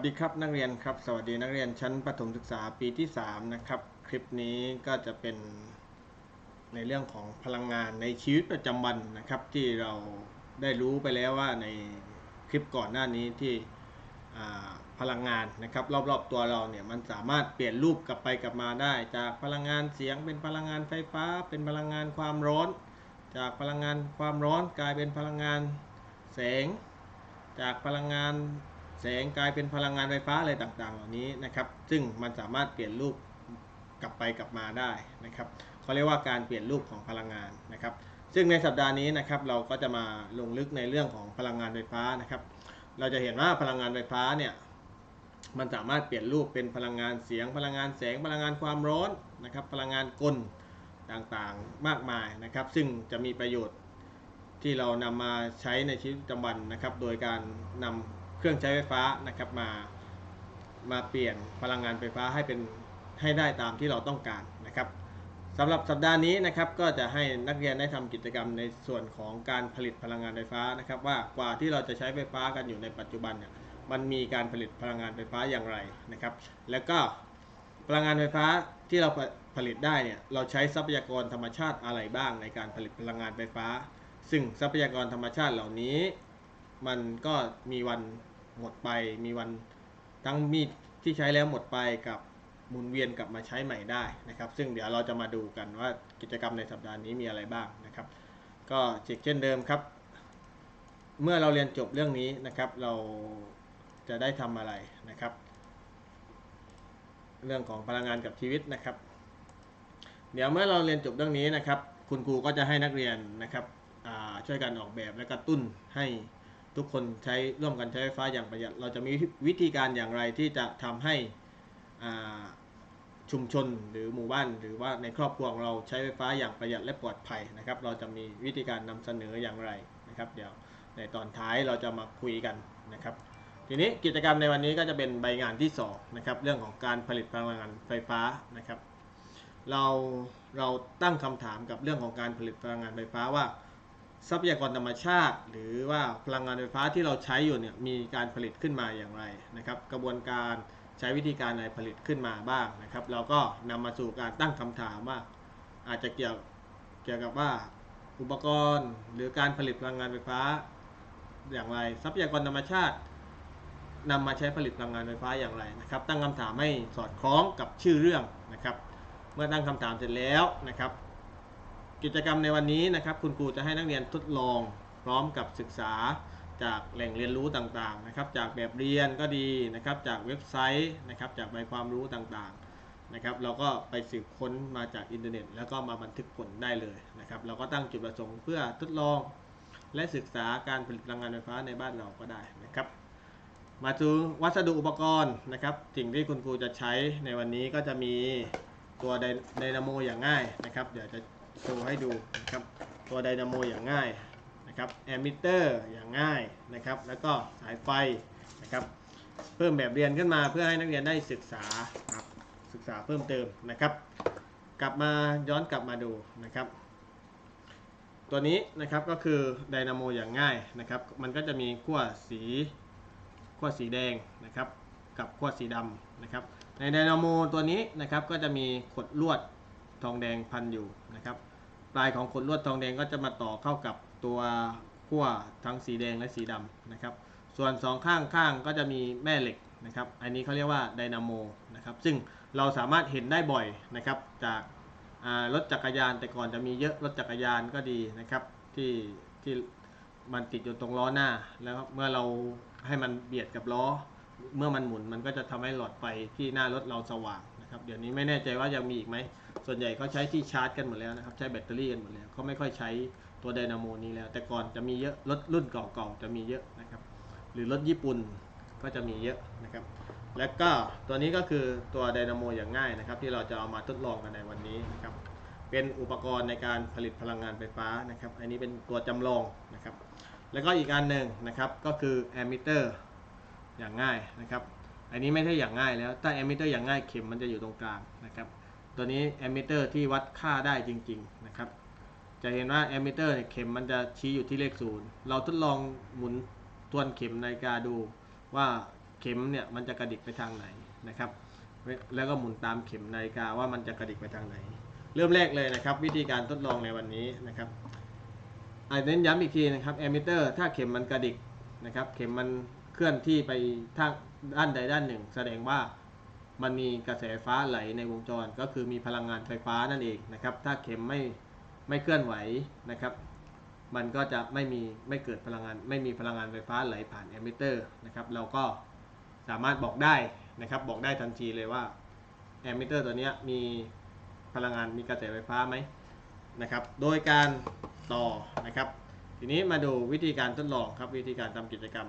สดีครับนักเรียนครับ สวัสดีนักเรียนชั้นประถมศึกษาปีที่ 3 นะครับ คลิปนี้ก็จะเป็นในเรื่องของพลังงานในชีวิตประจำวันนะครับ ที่เราได้รู้ไปแล้วว่าในคลิปก่อนหน้านี้ที่พลังงานนะครับ รอบๆตัวเราเนี่ยมันสามารถเปลี่ยนรูปกลับไปกลับมาได้ จากพลังงานเสียงเป็นพลังงานไฟฟ้า เป็นพลังงานความร้อน จากพลังงานความร้อนกลายเป็นพลังงานแสง จากพลังงาน แสงกลายเป็นพลังงานไฟฟ้าอะไรต่างๆ เหล่านี้นะครับ ซึ่งมันสามารถเปลี่ยนรูปกลับไปกลับมาได้นะครับเขาเรียกว่าการเปลี่ยนรูปของพลังงานนะครับ ซึ่งในสัปดาห์นี้นะครับเราก็จะมาลงลึกในเรื่องของพลังงานไฟฟ้านะครับ เราจะเห็นว่าพลังงานไฟฟ้าเนี่ยมันสามารถเปลี่ยนรูปเป็นพลังงานเสียง พลังงานแสงพลังงานความร้อนนะครับ พลังงานกลต่างๆมากมายนะครับ ซึ่งจะมีประโยชน์ที่เรานำมาใช้ในชีวิตประจำวันนะครับ โดยการนำ เครื่องใช้ไฟฟ้านะครับมามาเปลี่ยนพลังงานไฟฟ้าให้เป็นให้ได้ตามที่เราต้องการนะครับสำหรับสัปดาห์นี้นะครับก็จะให้นักเรียนได้ทำกิจกรรมในส่วนของการผลิตพลังงานไฟฟ้านะครับ ว่ากว่าที่เราจะใช้ไฟฟ้ากันอยู่ในปัจจุบันเนี่ยมันมีการผลิตพลังงานไฟฟ้าอย่างไรนะครับ แล้วก็พลังงานไฟฟ้าที่เราผลิตได้เนี่ยเราใช้ทรัพยากรธรรมชาติอะไรบ้างในการผลิตพลังงานไฟฟ้า ซึ่งทรัพยากรธรรมชาติเหล่านี้ มันก็มีวัน หมดไปมีวันทั้งมีดที่ใช้แล้วหมดไปกับหมุนเวียนกลับมาใช้ใหม่ได้นะครับ ซึ่งเดี๋ยวเราจะมาดูกันว่ากิจกรรมในสัปดาห์นี้มีอะไรบ้างนะครับ ก็เช่นเดิมครับ เมื่อเราเรียนจบเรื่องนี้นะครับ เราจะได้ทำอะไรนะครับ เรื่องของพลังงานกับชีวิตนะครับ เดี๋ยวเมื่อเราเรียนจบเรื่องนี้นะครับ คุณครูก็จะให้นักเรียนนะครับช่วยกันออกแบบและกระตุ้นให้ ทุกคนใช้ร่วมกันใช้ไฟฟ้าอย่างประหยัด เราจะมีวิธีการอย่างไรที่จะทำให้ชุมชนหรือหมู่บ้าน หรือว่าในครอบครัวของเราใช้ไฟฟ้าอย่างประหยัดและปลอดภัยนะครับ เราจะมีวิธีการนำเสนออย่างไรนะครับ เดี๋ยวในตอนท้ายเราจะมาคุยกันนะครับ ทีนี้กิจกรรมในวันนี้ก็จะเป็นใบงานที่สองนะครับเรื่องของการผลิตพลังงานไฟฟ้านะครับ เราเราตั้งคำถามกับเรื่องของการผลิตพลังงานไฟฟ้าว่า ทรัพยากรธรรมชาติ หรือว่าพลังงานไฟฟ้าที่เราใช้อยู่เนี่ยมีการผลิตขึ้นมาอย่างไรนะครับ กระบวนการใช้วิธีการอะไรผลิตขึ้นมาบ้างนะครับ เราก็นำมาสู่การตั้งคำถามว่า อาจจะเกี่ยวเกี่ยวกับว่าอุปกรณ์ หรือการผลิตพลังงานไฟฟ้า อย่างไร ทรัพยากรธรรมชาตินำมาใช้ผลิตพลังงานไฟฟ้าอย่างไรนะครับ ตั้งคำถามให้สอดคล้องกับชื่อเรื่องนะครับ เมื่อตั้งคำถามเสร็จแล้วนะครับ กิจกรรมในวันนี้นะครับ คุณครูจะให้นักเรียนทดลองพร้อมกับศึกษาจากแหล่งเรียนรู้ต่างๆนะครับ จากแบบเรียนก็ดีนะครับ จากเว็บไซต์นะครับ จากใบความรู้ต่างๆนะครับ เราก็ไปสืบค้นมาจากอินเทอร์เน็ต แล้วก็มาบันทึกผลได้เลยนะครับ เราก็ตั้งจุดประสงค์เพื่อทดลอง และศึกษาการผลิตพลังงานไฟฟ้าในบ้านเราก็ได้นะครับ มาดูวัสดุอุปกรณ์นะครับ สิ่งที่คุณครูจะใช้ในวันนี้ก็จะมีตัวไดนาโมอย่างง่ายนะครับ เดี๋ยวจะ โชว์ให้ดูนะครับตัวไดนาโมอย่างง่ายนะครับแอมมิเตอร์อย่างง่ายนะครับแล้วก็สายไฟนะครับเพิ่มแบบเรียนขึ้นมาเพื่อให้นักเรียนได้ศึกษาครับศึกษาเพิ่มเติมนะครับ กลับมาย้อนกลับมาดูนะครับ ตัวนี้นะครับก็คือไดนาโมอย่างง่ายนะครับมันก็จะมีขั้วสีขั้วสีแดงนะครับกับขั้วสีดำนะครับในไดนาโมตัวนี้นะครับก็จะมีขดลวด ทองแดงพันอยู่นะครับ ปลายของขดลวดทองแดงก็จะมาต่อเข้ากับตัวขั้วทั้งสีแดงและสีดำนะครับ ส่วนสองข้างข้างก็จะมีแม่เหล็กนะครับ อันนี้เขาเรียกว่าไดนาโมนะครับ ซึ่งเราสามารถเห็นได้บ่อยนะครับ จากรถจักรยานแต่ก่อนจะมีเยอะรถจักรยานก็ดีนะครับที่ที่มันติดอยู่ตรงล้อหน้า แล้วเมื่อเราให้มันเบียดกับล้อ เมื่อมันหมุนมันก็จะทำให้หลอดไฟที่หน้ารถเราสว่าง นะครับเดี๋ยวนี้ไม่แน่ใจว่ายังมีอีกไหมส่วนใหญ่เขาใช้ที่ชาร์จกันหมดแล้วนะครับใช้แบตเตอรี่กันหมดแล้วเขาไม่ค่อยใช้ตัวไดนาโมนี้แล้ว แต่ก่อนจะมีเยอะรถรุ่นเก่าๆจะมีเยอะนะครับหรือรถญี่ปุ่นก็จะมีเยอะนะครับ แล้วก็ตัวนี้ก็คือตัวไดนาโมอย่างง่ายนะครับ ที่เราจะเอามาทดลองกันในวันนี้นะครับเป็นอุปกรณ์ในการผลิตพลังงานไฟฟ้านะครับ อันนี้เป็นตัวจำลองนะครับ แล้วก็อีกอันหนึ่งนะครับก็คือแอมมิเตอร์อย่างง่ายนะครับ อันนี้ไม่ใช่อย่างง่ายแล้ว ถ้าแอมมิเตอร์อย่างง่ายเข็มมันจะอยู่ตรงกลางนะครับ ตัวนี้แอมมิเตอร์ที่วัดค่าได้จริงๆนะครับ จะเห็นว่าแอมมิเตอร์เนี่ยเข็มมันจะชี้อยู่ที่เลขศูนย์เราทดลองหมุนทวนเข็มนาฬิกาดูว่าเข็มเนี่ยมันจะกระดิกไปทางไหนนะครับ แล้วก็หมุนตามเข็มนาฬิกาว่ามันจะกระดิกไปทางไหน เริ่มแรกเลยนะครับ วิธีการทดลองในวันนี้นะครับอเน้นย้ำอีกทีนะครับแอมมิเตอร์ถ้าเข็มมันกระดิกนะครับ เข็มมัน ลื่อนที่ไปทางด้านใดด้านหนึ่ง แสดงว่ามันมีกระแสไฟฟ้าไหลในวงจร ก็คือมีพลังงานไฟฟ้านั่นเองนะครับ ถ้าเข็มไม่ไม่เคลื่อนไหวนะครับ มันก็จะไม่มีไม่เกิดพลังงาน ไม่มีพลังงานไฟฟ้าไหลผ่านแอมมิเตอร์นะครับ เราก็สามารถบอกได้นะครับบอกได้ทันทีเลยว่าแอมมิเตอร์ตัวนี้มีพลังงานมีกระแสไฟฟ้าไหมนะครับ โดยการต่อนะครับ ทีนี้มาดูวิธีการทดลองครับวิธีการทำกิจกรรม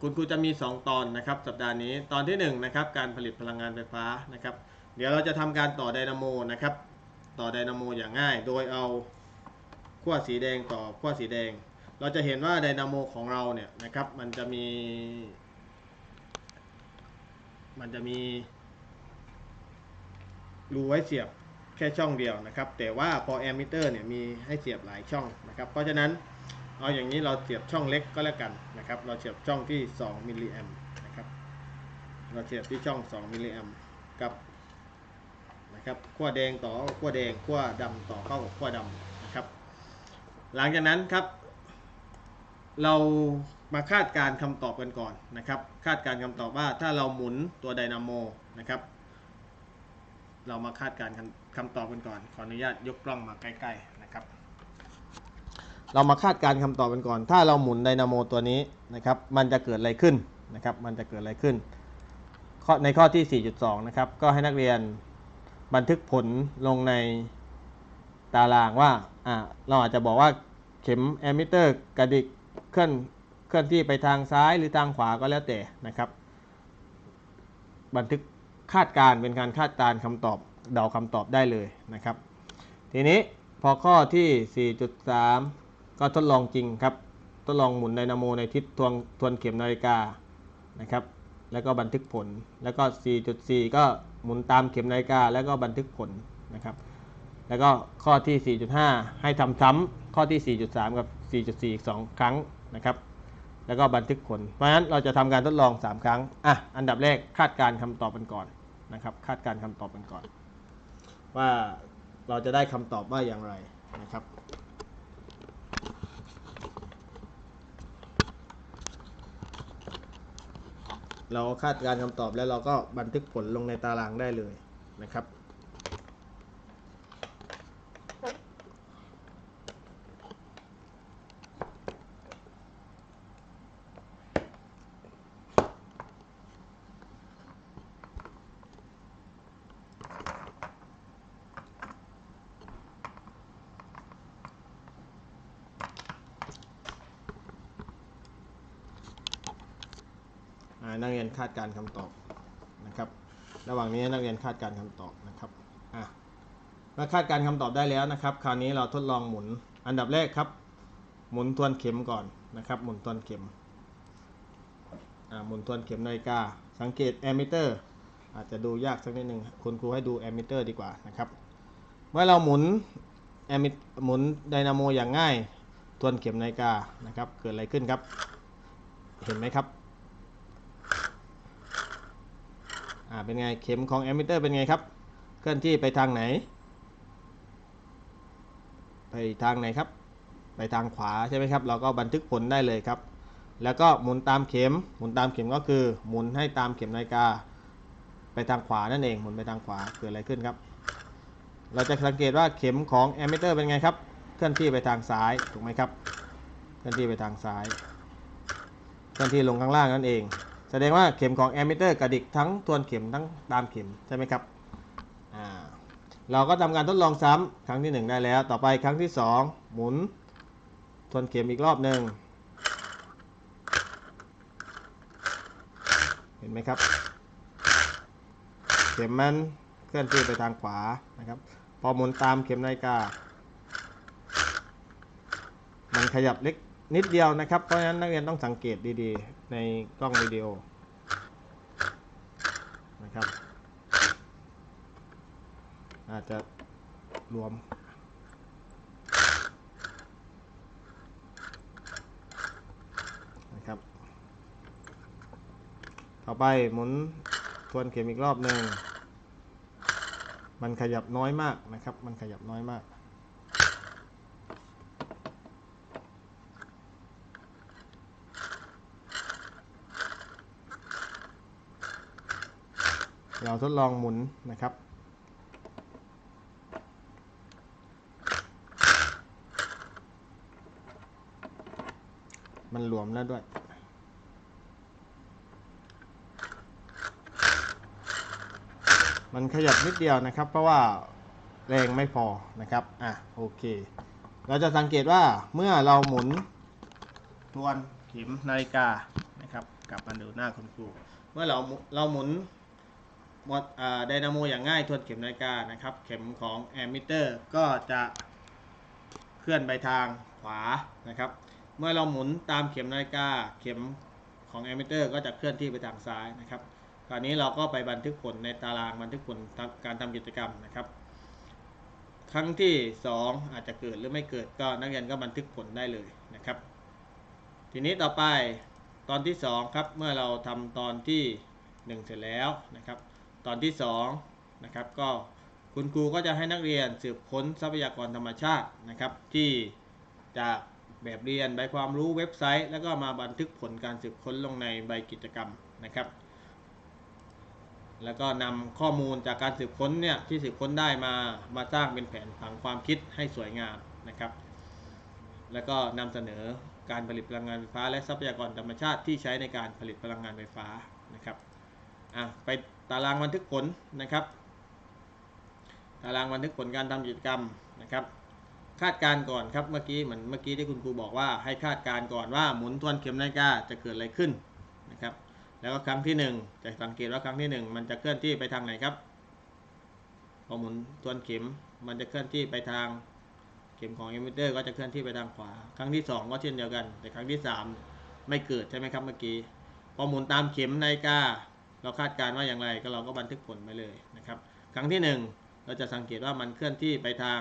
คุณครูจะมี 2 ตอนนะครับสัปดาห์นี้ตอนที่1นะครับการผลิตพลังงานไฟฟ้านะครับ เดี๋ยวเราจะทำการต่อไดนาโมนะครับ ต่อไดนาโมอย่างง่าย โดยเอาขั้วสีแดงต่อขั้วสีแดง เราจะเห็นว่าไดนาโมของเราเนี่ยนะครับมันจะมี มันจะมีรูไว้เสียบแค่ช่องเดียวนะครับ แต่ว่าพอแอมมิเตอร์เนี่ยมีให้เสียบหลายช่องนะครับ เพราะฉะนั้น เอาอย่างนี้เราเสียบช่องเล็กก็แล้วกันนะครับ เราเสียบช่องที่ 2มิลลิแอมนะครับ เราเสียบที่ช่อง 2มิลลิแอมกับนะครับขั้วแดงต่อขั้วแดงขั้วดำต่อเข้ากับขั้วดำนะครับ หลังจากนั้นครับ เรามาคาดการณ์คำตอบกันก่อนนะครับ คาดการณ์คำตอบว่าถ้าเราหมุนตัวไดนาโมนะครับ เรามาคาดการคำตอบกันก่อน ขออนุญาตยกกล้องมาใกล้ๆ เรามาคาดการณ์คำตอบกันก่อน ถ้าเราหมุนไดนาโมตัวนี้นะครับมันจะเกิดอะไรขึ้นนะครับมันจะเกิดอะไรขึ้น ในข้อที่ 4.2 นะครับก็ให้นักเรียนบันทึกผลลงในตารางว่าอ่าเราอาจจะบอกว่าเข็มแอมมิเตอร์กระดิกเคลื่อนเคลื่อนที่ไปทางซ้ายหรือทางขวาก็แล้วแต่นะครับ บันทึกคาดการเป็นการคาดการคำตอบเดาคำตอบได้เลยนะครับ ทีนี้พอข้อที่ 4.3 ก็ทดลองจริงครับ ทดลองหมุนไดนาโมในทิศทวนทวนเข็มนาฬิกานะครับ แล้วก็บันทึกผล แล้วก็ 4.4 ก็หมุนตามเข็มนาฬิกา แล้วก็บันทึกผลนะครับ แล้วก็ข้อที่ 4.5 ให้ทำซ้ำข้อที่ 4.3 กับ 4.4 อีก 2 ครั้งนะครับ แล้วก็บันทึกผล เพราะฉะนั้นเราจะทำการทดลอง 3 ครั้ง อะ อันดับแรกคาดการ์คำตอบกันก่อนนะครับ คาดการ์คำตอบกันก่อน ว่าเราจะได้คำตอบว่าอย่างไรนะครับ เราคาดการคำตอบแล้วเราก็บันทึกผลลงในตารางได้เลยนะครับ นักเรียนคาดการณ์คำตอบนะครับ ระหว่างนี้นักเรียนคาดการณ์คำตอบนะครับอะเมื่อคาดการณ์คำตอบได้แล้วนะครับ คราวนี้เราทดลองหมุนอันดับแรกครับ หมุนทวนเข็มก่อนนะครับ หมุนทวนเข็มอ่าหมุนทวนเข็มนาฬิกา สังเกตแอมมิเตอร์อาจจะดูยากสักนิดหนึ่งคุณครูให้ดูแอมมิเตอร์ดีกว่านะครับเมื่อเราหมุนแอมมิหมุนไดนาโมอย่างง่ายทวนเข็มนาฬิกานะครับ เกิดอะไรขึ้นครับ เห็นไหมครับ อ่าเป็นไงเข็มของแอมมิเตอร์เป็นไงครับ เคลื่อนที่ไปทางไหน ไปทางไหนครับ ไปทางขวาใช่ไหมครับ เราก็บันทึกผลได้เลยครับ แล้วก็หมุนตามเข็ม หมุนตามเข็มก็คือ หมุนให้ตามเข็มนาฬิกา ไปทางขวานั่นเอง หมุนไปทางขวาเกิดอะไรขึ้นครับ เราจะสังเกตว่าเข็มของแอมมิเตอร์เป็นไงครับ เคลื่อนที่ไปทางซ้ายถูกไหมครับ เคลื่อนที่ไปทางซ้าย เคลื่อนที่ลงข้างล่างนั่นเอง ดงว่าเข็มของแอมมิเตอร์กระดิกทั้งทวนเข็มทั้งตามเข็มใช่ไหมครับเราก็ทำการทดลองซ้ำครั้งที่ 1 ได้แล้ว ต่อไปครั้งที่ 2 หมุนทวนเข็มอีกรอบหนึ่งเห็นไหมครับ เข็มมันเคลื่อนที่ไปทางขวานะครับ พอหมุนตามเข็มนาฬิกา มันขยับเล็ก นิดเดียวนะครับ เพราะฉะนั้นนักเรียนต้องสังเกตดีๆ ในกล้องวิดีโอนะครับ อาจจะรวม นะครับ ต่อไปหมุนทวนเข็มอีกรอบหนึ่ง มันขยับน้อยมากนะครับ มันขยับน้อยมาก เราทดลองหมุนนะครับ มันหลวมแล้วด้วย มันขยับนิดเดียวนะครับ เพราะว่าแรงไม่พอนะครับ อะ โอเค เราจะสังเกตว่าเมื่อเราหมุนทวนเข็มนาฬิกานะครับ กลับมาดูหน้าคุณครู เมื่อเราเราหมุน มอดไดนาโมอย่างง่ายทวนเข็มนาฬิกานะครับ เข็มของแอมมิเตอร์ก็จะเคลื่อนไปทางขวานะครับ เมื่อเราหมุนตามเข็มนาฬิกา เข็มของแอมมิเตอร์ก็จะเคลื่อนที่ไปทางซ้ายนะครับคราวนี้เราก็ไปบันทึกผลในตารางบันทึกผลการทำกิจกรรมนะครับ ครั้งที่ 2 อาจจะเกิดหรือไม่เกิดก็นักเรียนก็บันทึกผลได้เลยนะครับ ทีนี้ต่อไปตอนที่ 2 ครับ เมื่อเราทำตอนที่ 1 เสร็จแล้วนะครับ ตอนที่2นะครับก็คุณครูก็จะให้นักเรียนสืบค้นทรัพยากรธรรมชาตินะครับ ที่จากแบบเรียนใบความรู้เว็บไซต์ แล้วก็มาบันทึกผลการสืบค้นลงในใบกิจกรรมนะครับ แล้วก็นำข้อมูลจากการสืบค้นเนี่ยที่สืบค้นได้มามาสร้างเป็นแผนผังความคิดให้สวยงามนะครับ แล้วก็นำเสนอการผลิตพลังงานไฟฟ้า และทรัพยากรธรรมชาติที่ใช้ในการผลิตพลังงานไฟฟ้านะครับ อะไปตารางบันทึกผลนะครับ ตารางบันทึกผลการทำกิจกรรมนะครับ คาดการก่อนครับเมื่อกี้เหมือนเมื่อกี้ที่คุณครูบอกว่าให้คาดการก่อนว่าหมุนทวนเข็มนาฬิกาจะเกิดอะไรขึ้นนะครับ แล้วก็ครั้งที่หนึ่งจะสังเกตว่าครั้งที่หนึ่งมันจะเคลื่อนที่ไปทางไหนครับพอหมุนทวนเข็มมันจะเคลื่อนที่ไปทางเข็มของเอมิเตอร์ก็จะเคลื่อนที่ไปทางขวา ครั้งที่สองก็เช่นเดียวกัน แต่ครั้งที่สามไม่เกิดใช่ไหมครับเมื่อกี้ พอหมุนตามเข็มนาฬิกา เราคาดการณ์ว่าอย่างไรก็เราก็บันทึกผลไปเลยนะครับ ครั้งที่หนึ่งเราจะสังเกตว่ามันเคลื่อนที่ไปทาง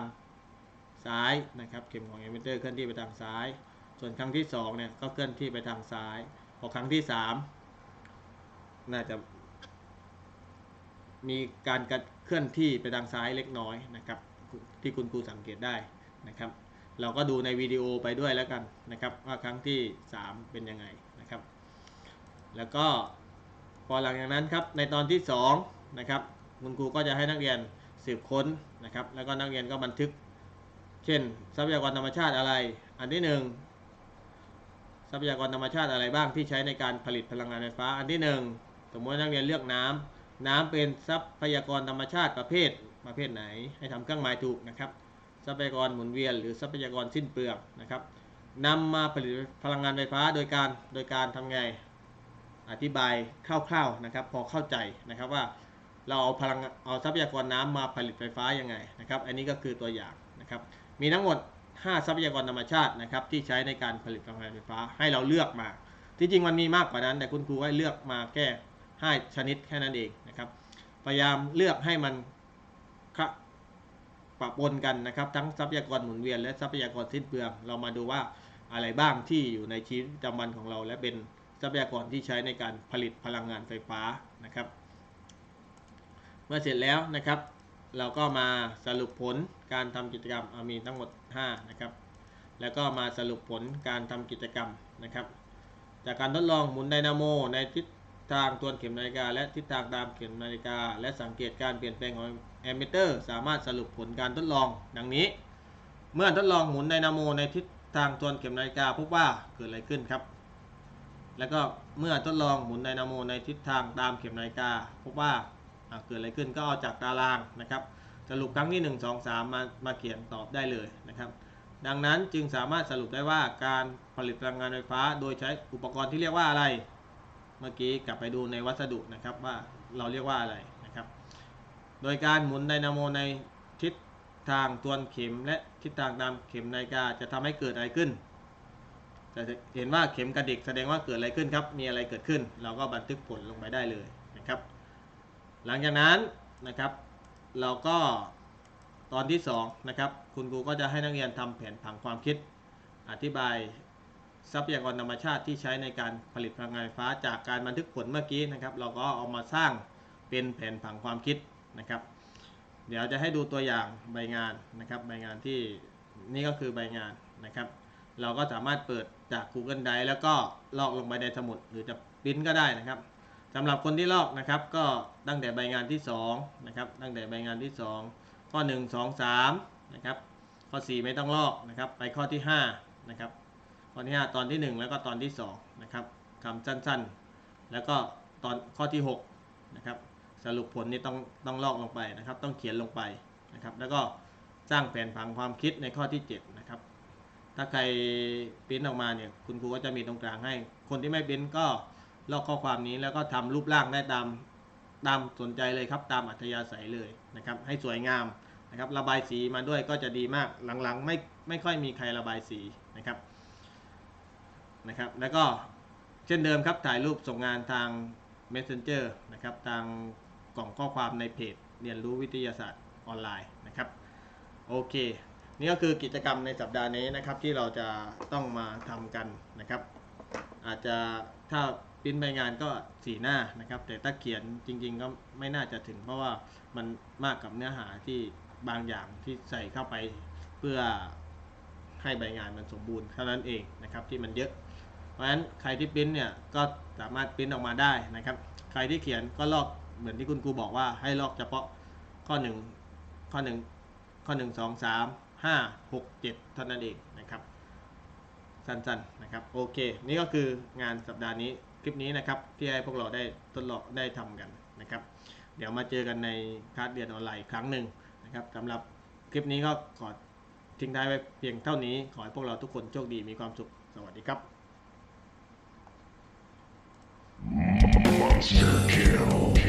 ซ้ายนะครับ เข็มของเอมิเตอร์เคลื่อนที่ไปทางซ้าย ส่วนครั้งที่สองเนี่ยก็เคลื่อนที่ไปทางซ้ายพอครั้งที่สามน่าจะมีการเคลื่อนที่ไปทางซ้ายเล็กน้อยนะครับ ที่คุณครูสังเกตได้นะครับ เราก็ดูในวิดีโอไปด้วยแล้วกันนะครับ ว่าครั้งที่ 3 เป็นยังไงนะครับ แล้วก็ พอหลังจากนั้นครับในตอนที่2นะครับคุณครูก็จะให้นักเรียนสืบค้นนะครับแล้วก็นักเรียนก็บันทึก เช่น ทรัพยากรธรรมชาติอะไร อันที่หนึ่งทรัพยากรธรรมชาติอะไรบ้างที่ใช้ในการผลิตพลังงานไฟฟ้า อันที่หนึ่งสมมตินักเรียนเลือกน้ำน้ำเป็นทรัพยากรธรรมชาติประเภทประเภทไหน ให้ทำเครื่องหมายถูกนะครับ ทรัพยากรหมุนเวียน หรือทรัพยากรสิ้นเปลืองนะครับนำมาผลิตพลังงานไฟฟ้าโดยการโดยการทำไง อธิบายคร่าวๆนะครับ พอเข้าใจนะครับว่าเราเอาพลังเอาทรัพยากรน้ำมาผลิตไฟฟ้ายังไงนะครับ อันนี้ก็คือตัวอย่างนะครับ มีทั้งหมด 5 ทรัพยากรธรรมชาตินะครับ ที่ใช้ในการผลิตพลังงานไฟฟ้าให้เราเลือกมา ที่จริงมันมีมากกว่านั้น แต่คุณครูให้เลือกมาแค่5ชนิดแค่นั้นเองนะครับ พยายามเลือกให้มันปะปนกันนะครับ ทั้งทรัพยากรหมุนเวียนและทรัพยากรสิ้นเปลืองเรามาดูว่าอะไรบ้างที่อยู่ในชีวิตประจำวันของเราและเป็น ทรัพยากรที่ใช้ในการผลิตพลังงานไฟฟ้านะครับ เมื่อเสร็จแล้วนะครับ เราก็มาสรุปผลการทำกิจกรรมมีทั้งหมด 5 นะครับ แล้วก็มาสรุปผลการทำกิจกรรมนะครับ จากการทดลองหมุนไดนาโมในทิศทางทวเข็มนาฬิกา และทิศทางตามเข็มนาฬิกา และสังเกตการเปลี่ยนแปลงของแอมมิเตอร์สามารถสรุปผลการทดลองดังนี้ เมื่อทดลองหมุนไดนาโมในทิศทางทวนเข็มนาฬิกาพบว่าเกิดอะไรขึ้นครับ แล้วก็เมื่อทดลองหมุนไดนาโมในทิศทางตามเข็มนาฬิกา พบว่าเกิดอะไรขึ้นก็เอาจากตารางนะครับสรุปครั้งที่ 1 2 3 มามาเขียนตอบได้เลยนะครับ ดังนั้นจึงสามารถสรุปได้ว่าการผลิตพลังงานไฟฟ้า โดยใช้อุปกรณ์ที่เรียกว่าอะไร เมื่อกี้กลับไปดูในวัสดุนะครับว่าเราเรียกว่าอะไรนะครับ โดยการหมุนไดนาโมในทิศทางทวนเข็มและทิศทางตามเข็มนาฬิกาจะทำให้เกิดอะไรขึ้น จะเห็นว่าเข็มกระดิกแสดงว่าเกิดอะไรขึ้นครับ มีอะไรเกิดขึ้น เราก็บันทึกผลลงไปได้เลยนะครับ หลังจากนั้นนะครับ เราก็ตอนที่2นะครับ คุณครูก็จะให้นักเรียนทำแผนผังความคิด อธิบายทรัพยากรธรรมชาติที่ใช้ในการผลิตพลังงานไฟฟ้าจากการบันทึกผลเมื่อกี้นะครับ เราก็เอามาสร้างเป็นแผนผังความคิดนะครับ เดี๋ยวจะให้ดูตัวอย่างใบงานนะครับ ใบงานที่นี่ก็คือใบงานนะครับ เราก็สามารถเปิดจาก Google Drive แล้วก็ลอกลงไปในสมุดหรือจะปริ้นก็ได้นะครับสำหรับคนที่ลอกนะครับ ก็ตั้งแต่ใบงานที่2นะครับตั้งแต่ใบงานที่ 2 ข้อ 1 2 3นะครับข้อ 4 ไม่ต้องลอกนะครับ ไปข้อที่5นะครับข้อที่ 5 ตอนที่ 1 แล้วก็ตอนที่2นะครับคำสั้นๆ แล้วก็ตอนข้อที่6นะครับสรุปผลนี่ต้องต้องลอกลงไปนะครับ ต้องเขียนลงไปนะครับ แล้วก็สร้างแผนผังความคิดในข้อที่ 7 นะครับ ถ้าใครปริ้นออกมาเนี่ยคุณครูก็จะมีตรงกลางให้ คนที่ไม่ปริ้นก็ลอกข้อความนี้แล้วก็ทำรูปร่างได้ตามตามสนใจเลยครับ ตามอัธยาศัยเลยนะครับ ให้สวยงามนะครับ ระบายสีมาด้วยก็จะดีมากหลังๆ ไม่ไม่ค่อยมีใครระบายสีนะครับนะครับ แล้วก็เช่นเดิมครับถ่ายรูปส่งงานทาง Messenger นะครับ ทางกล่องข้อความในเพจเรียนรู้วิทยาศาสตร์ออนไลน์นะครับ โอเค นี่ก็คือกิจกรรมในสัปดาห์นี้นะครับที่เราจะต้องมาทำกันนะครับ อาจจะถ้าปริ้นใบงานก็สีหน้านะครับ แต่ถ้าเขียนจริง ๆ ก็ไม่น่าจะถึง เพราะว่ามันมากกับเนื้อหาที่บางอย่างที่ใส่เข้าไปเพื่อให้ใบงานมันสมบูรณ์เท่านั้นเองนะครับที่มันเยอะ เพราะฉะนั้นใครที่ปริ้นเนี่ยก็สามารถปริ้นออกมาได้นะครับ ใครที่เขียนก็ลอกเหมือนที่คุณครูบอกว่าให้ลอกเฉพาะข้อหนึ่งข้อหนึ่งข้อ 1 2 3 5 6 7เท่านั้นเองนะครับ สั้นๆนะครับโอเค นี่ก็คืองานสัปดาห์นี้คลิปนี้นะครับ ที่ให้พวกเราได้ทดลองได้ทำกันนะครับ เดี๋ยวมาเจอกันในคลาสเรียนออนไลน์ครั้งหนึ่งนะครับสำหรับคลิปนี้ก็ขอทิ้งท้ายไว้เพียงเท่านี้ ขอให้พวกเราทุกคนโชคดีมีความสุข สวัสดีครับ Monster kill.